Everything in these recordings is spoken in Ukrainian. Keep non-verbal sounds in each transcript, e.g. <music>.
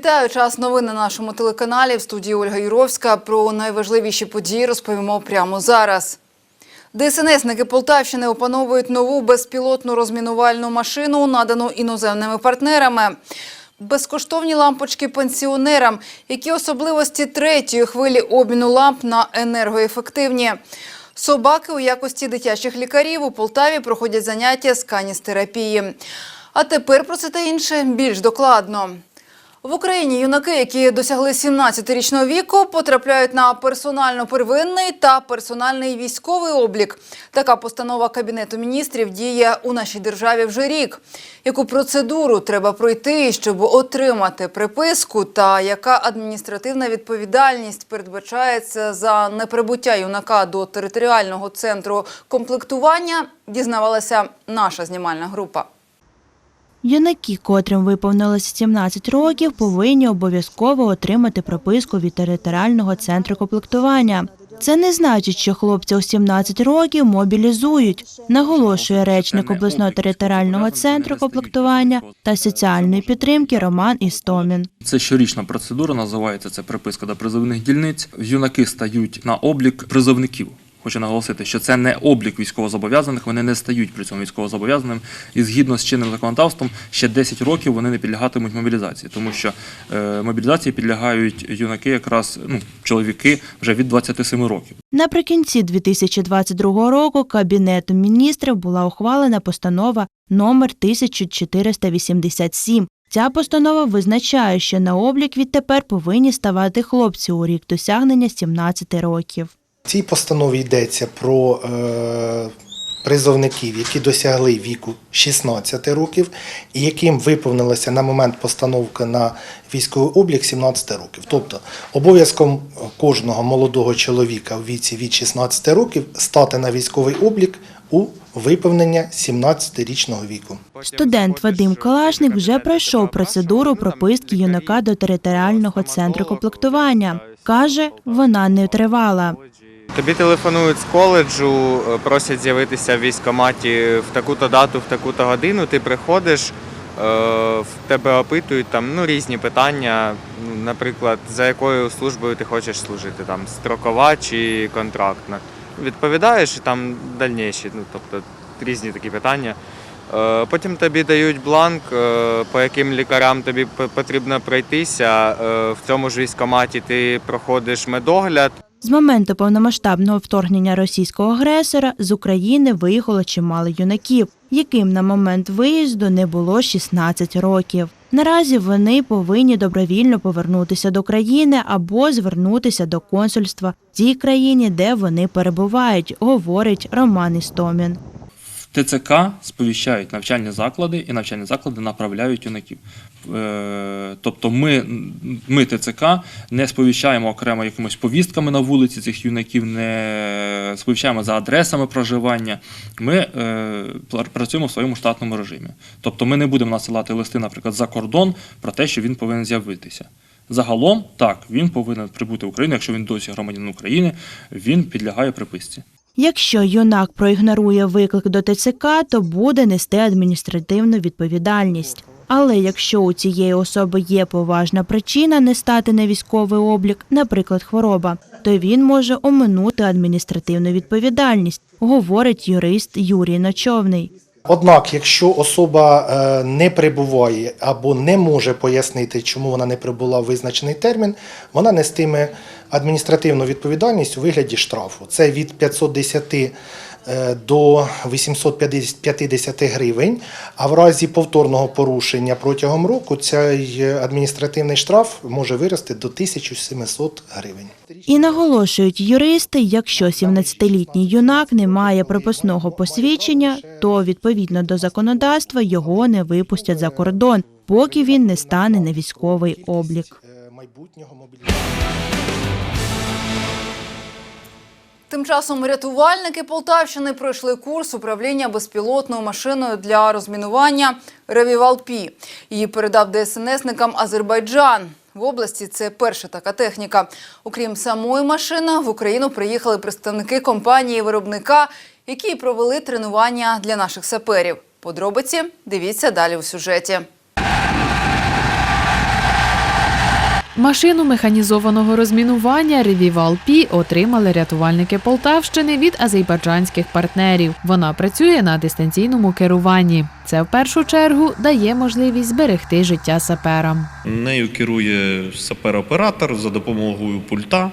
Вітаю час новин на нашому телеканалі. В студії Ольга Юровська. Про найважливіші події розповімо прямо зараз. ДСНСники Полтавщини опановують нову безпілотну розмінувальну машину, надану іноземними партнерами. Безкоштовні лампочки пенсіонерам. Які особливості третьої хвилі обміну ламп на енергоефективні? Собаки у якості дитячих лікарів у Полтаві проходять заняття з каністерапії. А тепер про це та інше більш докладно. В Україні юнаки, які досягли 17-річного віку, потрапляють на персонально-первинний та персональний військовий облік. Така постанова Кабінету міністрів діє у нашій державі вже рік. Яку процедуру треба пройти, щоб отримати приписку, та яка адміністративна відповідальність передбачається за неприбуття юнака до територіального центру комплектування, дізнавалася наша знімальна група. Юнаки, котрим виповнилося 17 років, повинні обов'язково отримати прописку від територіального центру комплектування. Це не значить, що хлопця у 17 років мобілізують, наголошує речник обласного територіального центру комплектування та соціальної підтримки Роман Істомін. Це щорічна процедура, називається це приписка до призовних дільниць. Юнаки стають на облік призовників. Хочу наголосити, що це не облік військовозобов'язаних, вони не стають при цьому військовозобов'язаним. І згідно з чинним законодавством, ще 10 років вони не підлягатимуть мобілізації, тому що е, мобілізації підлягають юнаки, якраз ну, чоловіки вже від 27 років. Наприкінці 2022 року Кабінетом міністрів була ухвалена постанова номер 1487. Ця постанова визначає, що на облік відтепер повинні ставати хлопці у рік досягнення 17 років. В цій постанові йдеться про е, призовників, які досягли віку 16 років, і яким виповнилося на момент постановки на військовий облік 17 років. Тобто обов'язком кожного молодого чоловіка у віці від 16 років стати на військовий облік у виповнення 17-річного віку. Студент Вадим Калашник вже пройшов процедуру прописки юнака до територіального центру комплектування. Каже, вона не тривала. Тобі телефонують з коледжу, е, просять з'явитися в військкоматі в таку-то дату, в таку-то годину. Ти приходиш, е, в тебе опитують там ну, різні питання. Ну, Наприклад, за якою службою ти хочеш служити, там строкова чи контрактна. Відповідаєш і там дальніші, ну тобто різні такі питання. Е, Потім тобі дають бланк, по яким лікарям тобі потрібно пройтися. В цьому ж військкоматі ти проходиш медогляд. З моменту повномасштабного вторгнення російського агресора з України виїхало чимало юнаків, яким на момент виїзду не було 16 років. Наразі вони повинні добровільно повернутися до країни або звернутися до консульства в тій країні, де вони перебувають, говорить Роман Істомін. ТЦК сповіщають навчальні заклади і навчальні заклади направляють юнаків. Е, Тобто ми, ми ТЦК не сповіщаємо окремо якимись повістками на вулиці цих юнаків, не сповіщаємо за адресами проживання. Ми е, працюємо в своєму штатному режимі. Тобто ми не будемо насилати листи, наприклад, за кордон про те, що він повинен з'явитися. Загалом, так, він повинен прибути в Україну, якщо він досі громадянин України, він підлягає приписці. Якщо юнак проігнорує виклик до ТЦК, то буде нести адміністративну відповідальність. Але якщо у цієї особи є поважна причина не стати на військовий облік, наприклад, хвороба, то він може оминути адміністративну відповідальність, говорить юрист Юрій Ночовний. Однак, якщо особа е, не прибуває або не може пояснити, чому вона не прибула в визначений термін, вона нестиме адміністративну відповідальність у вигляді штрафу. Це від 510 е, до 850 гривень. А в разі повторного порушення протягом року цей адміністративний штраф може вирости до 1700 гривень. І наголошують юристи, якщо 17-літній юнак не має прописного посвідчення, то відповідно до законодавства його не випустять за кордон, поки він не стане на військовий облік. Е, майбутнього мобілізації. Тим часом рятувальники Полтавщини пройшли курс управління безпілотною машиною для розмінування Ревівал-Пі. Її передав ДСНСникам Азербайджан. В області це перша така техніка. Окрім самої машини, в Україну приїхали представники компанії-виробника, які провели тренування для наших саперів. Подробиці дивіться далі у сюжеті. Машину механізованого розмінування Ревівал Пі отримали рятувальники Полтавщини від азербайджанських партнерів. Вона працює на дистанційному керуванні. Це в першу чергу дає можливість зберегти життя саперам. Нею керує сапер-оператор за допомогою пульта.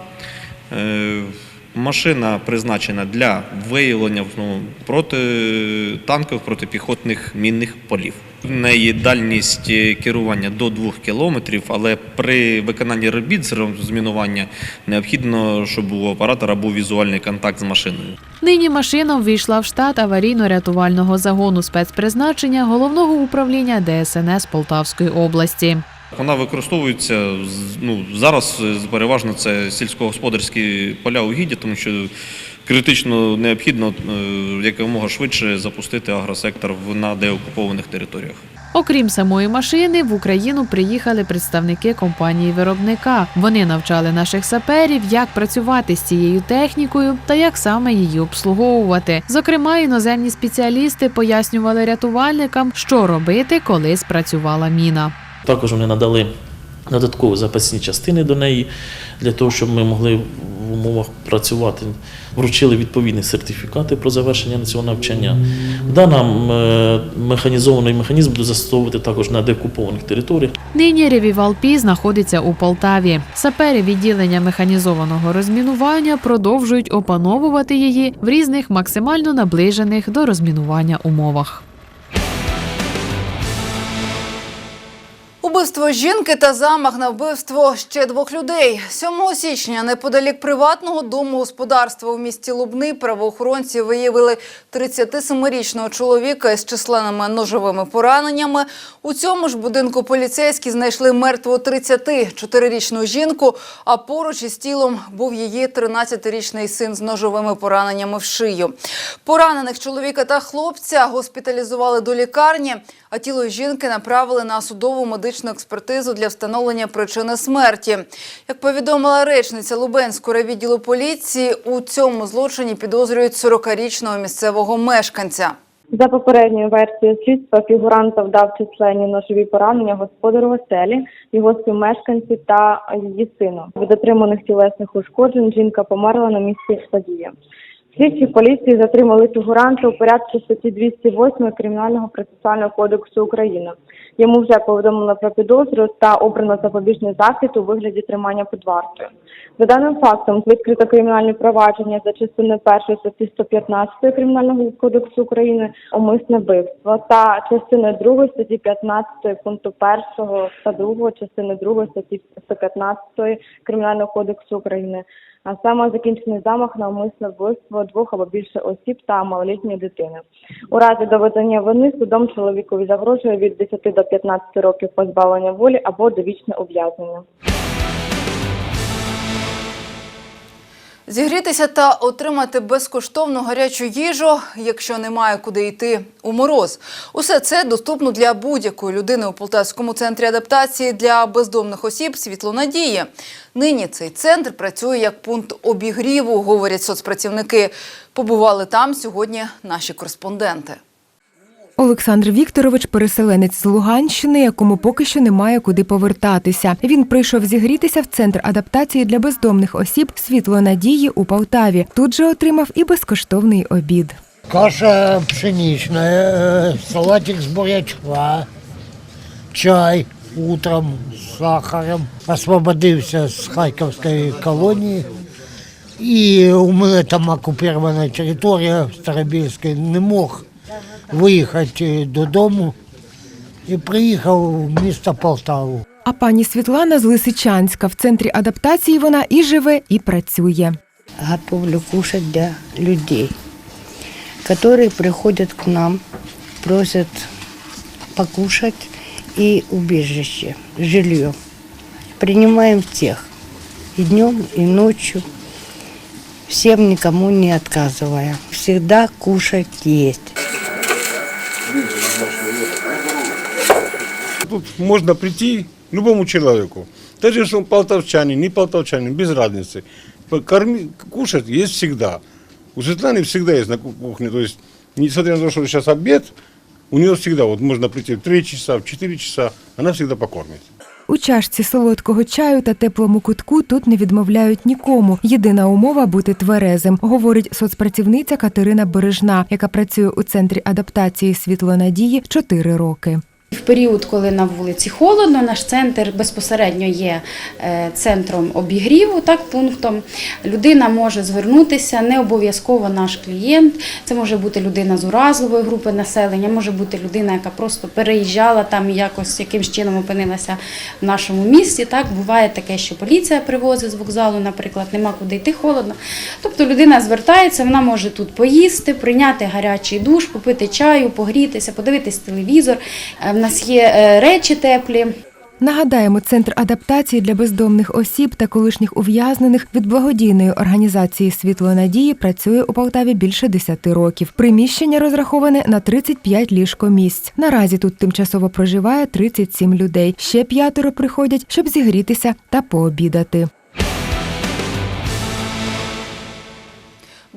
Машина призначена для виявлення ну, протитанкових, протипіхотних мінних полів. В неї дальність е, керування до 2 кілометрів, але при виконанні робіт з розмінування необхідно, щоб у оператора був візуальний контакт з машиною. Нині машина ввійшла в штат аварійно-рятувального загону спецпризначення головного управління ДСНС Полтавської області. Вона використовується ну, зараз е, переважно це сільськогосподарські поля угіддя, тому що критично необхідно е, якомога швидше запустити агросектор на деокупованих територіях. Окрім самої машини, в Україну приїхали представники компанії виробника. Вони навчали наших саперів, як працювати з цією технікою та як саме її обслуговувати. Зокрема, іноземні спеціалісти пояснювали рятувальникам, що робити, коли спрацювала міна. Також вони надали додаткові запасні частини до неї для того, щоб ми могли в умовах працювати. Вручили відповідні сертифікати про завершення цього навчання. Даний механізований механізм буде застосовувати також на декупованих територіях. Нині Ревівал Пі знаходиться у Полтаві. Сапери відділення механізованого розмінування продовжують опановувати її в різних максимально наближених до розмінування умовах. Убивство жінки та замах на вбивство ще двох людей. 7 січня неподалік приватного домогосподарства у місті Лубни правоохоронці виявили 37-річного чоловіка із численними ножовими пораненнями. У цьому ж будинку поліцейські знайшли мертву 34-річну жінку, а поруч із тілом був її 13-річний син з ножовими пораненнями в шию. Поранених чоловіка та хлопця госпіталізували до лікарні, а тіло жінки направили на судову медичну експертизу для встановлення причини смерті. Як повідомила речниця Лубенського відділу поліції, у цьому злочині підозрюють 40-річного місцевого мешканця. За попередньою версією слідства фігурант завдав численні ножові поранення господару оселі, його співмешканці та її сину. Від отриманих тілесних ушкоджень жінка померла на місці події. Слідчі поліції затримали фігуранта у порядку статті 208 Кримінального процесуального кодексу України. Йому вже повідомлено про підозру та обрано запобіжний захід у вигляді тримання під вартою. За даним фактом відкрито кримінальне провадження за частиною першої статті 115 Кримінального кодексу України умисне вбивство та частиною другої статті 15 пункту 1 та 2 частини 2 статті 115 Кримінального кодексу України. А саме закінчений замах на умисне вбивство двох або більше осіб та малолітньої дитини. У разі доведення вини судом чоловікові загрожує від 10 до 15 років позбавлення волі або довічне ув'язнення. Зігрітися та отримати безкоштовну гарячу їжу, якщо немає куди йти у мороз. Усе це доступно для будь-якої людини у Полтавському центрі адаптації для бездомних осіб «Світлонадії». Нині цей центр працює як пункт обігріву, говорять соцпрацівники. Побували там сьогодні наші кореспонденти. Олександр Вікторович переселенець з Луганщини, якому поки що немає куди повертатися. Він прийшов зігрітися в центр адаптації для бездомних осіб світло надії у Полтаві. Тут же отримав і безкоштовний обід. Каша пшеничная, э, салатик с бурячка, чай утром з сахаром. Освободився з Харківської колонії. І у мене там окупована територія Старобільська, не мог виїхати додому і приїхав в місто Полтаву. А пані Світлана з Лисичанська в центрі адаптації вона і живе, і працює. готовлю кушать для людей, которые приходят к нам, просят покушать и убежище, жилье. Принимаем всех и днем, и ночью, всем никому не отказывая. Всегда кушать есть. Можно прийти любому человеку. Даже если он полтавчанин, не полтавчанин, без разницы. Корми, кушать есть всегда. У Светланы всегда есть на ку- кухне. То есть, несмотря на то, что сейчас обед, у нее всегда вот можно прийти в 3 часа, в 4 часа, она всегда покормит. У чашці солодкого чаю та теплому кутку тут не відмовляють нікому. Єдина умова бути тверезим, говорить соцпрацівниця Катерина Бережна, яка працює у центрі адаптації світлонадії 4 роки. В період, коли на вулиці холодно, наш центр безпосередньо є е, центром обігріву, так пунктом. Людина може звернутися, не обов'язково наш клієнт. Це може бути людина з уразливої групи населення, може бути людина, яка просто переїжджала там і якось якимсь чином опинилася в нашому місті. Так буває таке, що поліція привозить з вокзалу, наприклад, нема куди йти холодно. Тобто людина звертається, вона може тут поїсти, прийняти гарячий душ, попити чаю, погрітися, подивитись телевізор. Нас є е, речі теплі. Нагадаємо, центр адаптації для бездомних осіб та колишніх ув'язнених від благодійної організації Світло надії працює у Полтаві більше 10 років. Приміщення розраховане на 35 ліжкомісць. Наразі тут тимчасово проживає 37 людей. Ще п'ятеро приходять, щоб зігрітися та пообідати.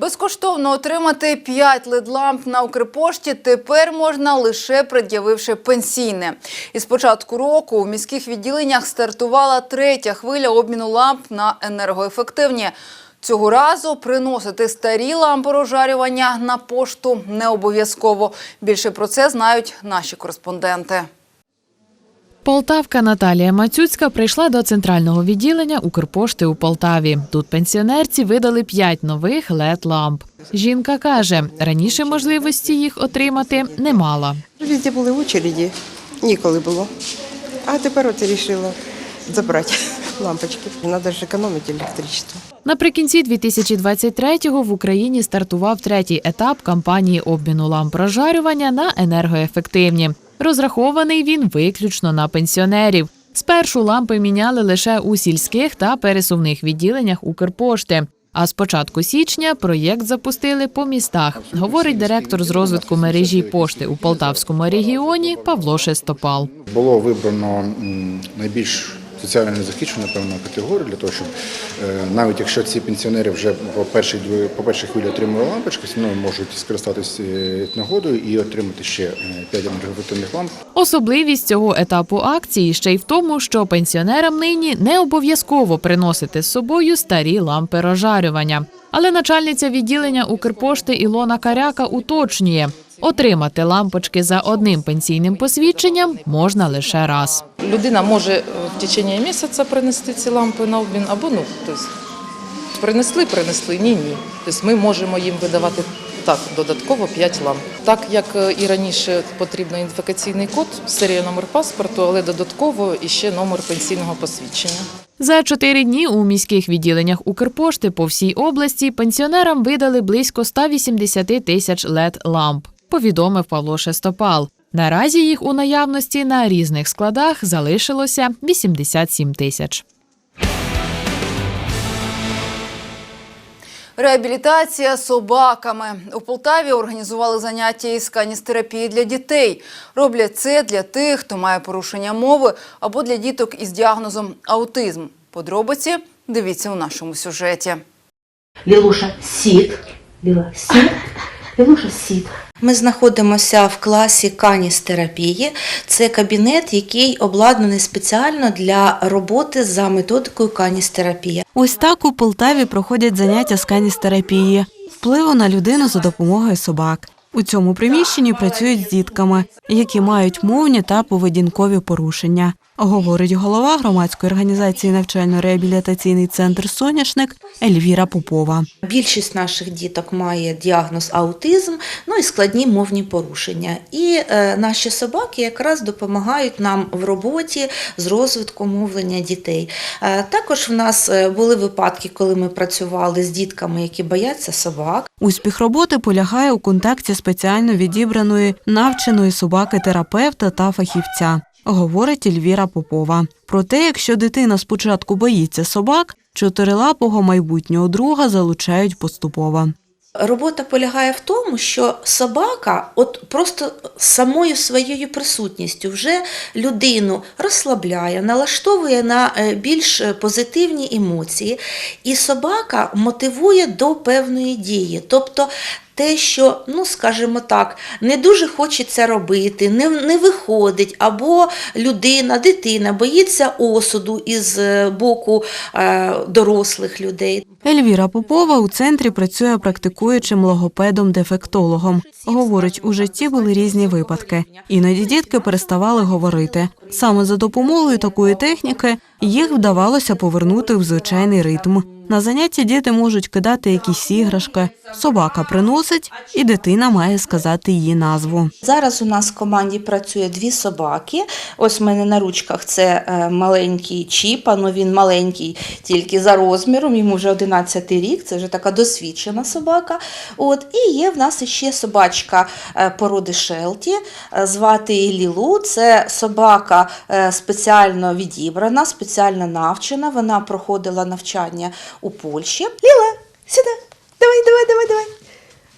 Безкоштовно отримати 5 лед-ламп на Укрпошті тепер можна лише пред'явивши пенсійне. І з початку року у міських відділеннях стартувала третя хвиля обміну ламп на енергоефективні. Цього разу приносити старі лампи розжарювання на пошту не обов'язково. Більше про це знають наші кореспонденти. Полтавка Наталія Мацюцька прийшла до центрального відділення Укрпошти у Полтаві. Тут пенсіонерці видали п'ять нових led ламп. Жінка каже, раніше можливості їх отримати не мала. Везде були очереді, ніколи було. А тепер от вирішила забрати <laughs> лампочки. Треба ж економити електричество. Наприкінці 2023-го в Україні стартував третій етап кампанії обміну ламп розжарювання на енергоефективні. Розрахований він виключно на пенсіонерів. Спершу лампи міняли лише у сільських та пересувних відділеннях Укрпошти. А з початку січня проєкт запустили по містах, говорить директор з розвитку мережі пошти у Полтавському регіоні Павло Шестопал. Було вибрано найбільш соціально незахищену певну категорію для того, щоб е, навіть якщо ці пенсіонери вже по першій по першій хвилі отримали лампочки, одно можуть скористатися е, нагодою і отримати ще е, 5 енергоефективних ламп. Особливість цього етапу акції ще й в тому, що пенсіонерам нині не обов'язково приносити з собою старі лампи розжарювання. Але начальниця відділення Укрпошти Ілона Каряка уточнює, отримати лампочки за одним пенсійним посвідченням можна лише раз. Людина може е, в течение місяця принести ці лампи на обмін, або ну, тобто, принесли, принесли, ні, ні. Тобто ми можемо їм видавати так, додатково 5 ламп. Так як е, і раніше потрібен ідентифікаційний код, серія номер паспорту, але додатково і ще номер пенсійного посвідчення. За чотири дні у міських відділеннях Укрпошти по всій області пенсіонерам видали близько 180 тисяч led ламп, повідомив Павло Шестопал. Наразі їх у наявності на різних складах залишилося 87 тисяч. Реабілітація собаками у Полтаві організували заняття із каністерапії для дітей. Роблять це для тих, хто має порушення мови або для діток із діагнозом аутизм. Подробиці дивіться у нашому сюжеті. Лілуша, сід. Ліла, сід. Лілуша, сід. Ми знаходимося в класі каністерапії. Це кабінет, який обладнаний спеціально для роботи за методикою каністерапія. Ось так у Полтаві проходять заняття з каністерапії, впливу на людину за допомогою собак. У цьому приміщенні працюють з дітками, які мають мовні та поведінкові порушення, говорить голова громадської організації навчально-реабілітаційний центр Соняшник Ельвіра Попова. Більшість наших діток має діагноз аутизм, ну і складні мовні порушення. І е, наші собаки якраз допомагають нам в роботі з розвитком мовлення дітей. Е, також в нас е, були випадки, коли ми працювали з дітками, які бояться собак. Успіх роботи полягає у контакті спеціально відібраної навченої собаки-терапевта та фахівця, говорить Ельвіра Попова. Проте, якщо дитина спочатку боїться собак, чотирилапого майбутнього друга залучають поступово. Робота полягає в тому, що собака, от просто самою своєю присутністю, вже людину розслабляє, налаштовує на е, більш позитивні емоції, і собака мотивує до певної дії. Тобто те, що, ну скажімо так, не дуже хочеться робити, не, не виходить, або людина, дитина боїться осуду із е, боку е, дорослих людей. Ельвіра Попова у центрі працює практикуючим логопедом-дефектологом. Говорить, у житті були різні випадки. Іноді дітки переставали говорити. Саме за допомогою такої техніки їх вдавалося повернути в звичайний ритм. На занятті діти можуть кидати якісь іграшки. Собака приносить, і дитина має сказати її назву. Зараз у нас в команді працює дві собаки. Ось в мене на ручках це е, маленький чіп, ну він маленький тільки за розміром, йому вже 11 рік, це вже така досвідчена собака. От, і є в нас ще собачка е, породи Шелті, е, звати її Лілу. Це собака спеціально відібрана, спеціально навчена. Вона проходила навчання у Польщі. Ліла, сюди, давай, давай, давай, давай.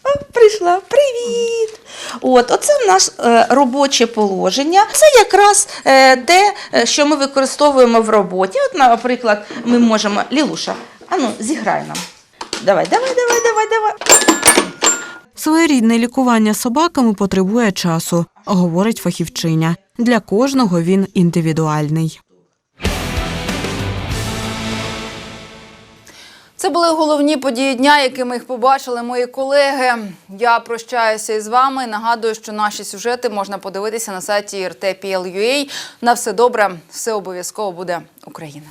О, прийшла, привіт! От, оце нас е, робоче положення. Це якраз е, те, е, що ми використовуємо в роботі. От, наприклад, ми можемо. Лілуша, ану, зіграй нам. Давай, давай, давай, давай, давай. Своєрідне лікування собаками потребує часу, говорить фахівчиня. Для кожного він індивідуальний. Це були головні події дня, якими їх побачили мої колеги. Я прощаюся із вами. Нагадую, що наші сюжети можна подивитися на сайті RTPL.ua. На все добре, все обов'язково буде Україна.